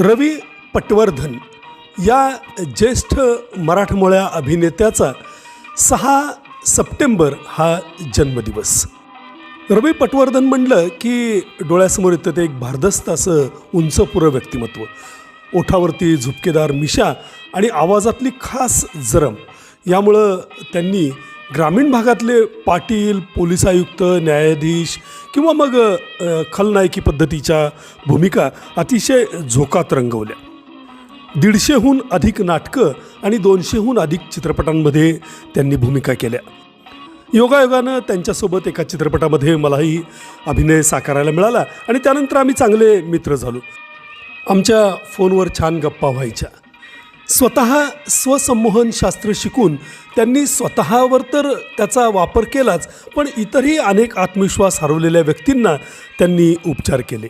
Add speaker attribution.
Speaker 1: रवी पटवर्धन या ज्येष्ठ मराठमोळ्या अभिनेत्याचा सहा सप्टेंबर हा जन्मदिवस. रवी पटवर्धन म्हणलं की डोळ्यासमोर येतं ते एक भारदस्त असं उंचपुरं व्यक्तिमत्व. ओठावरती झुपकेदार मिशा आणि आवाजातली खास जरम. यामुळं त्यांनी ग्रामीण भागातले पाटील पोलीस आयुक्त न्यायाधीश किंवा मग खलनायकी पद्धतीच्या भूमिका अतिशय झोकात रंगवल्या. दीडशेहून अधिक नाटकं आणि दोनशेहून अधिक चित्रपटांमध्ये त्यांनी भूमिका केल्या. योगायोगानं त्यांच्यासोबत एका चित्रपटामध्ये मलाही अभिनय साकारायला मिळाला आणि त्यानंतर आम्ही चांगले मित्र झालो. आमच्या फोनवर छान गप्पा व्हायच्या. स्वतः स्वसंमोहन शास्त्र शिकून त्यांनी स्वतःवर तर त्याचा वापर केलाच पण इतरही अनेक आत्मविश्वास हरवलेल्या व्यक्तींना त्यांनी उपचार केले.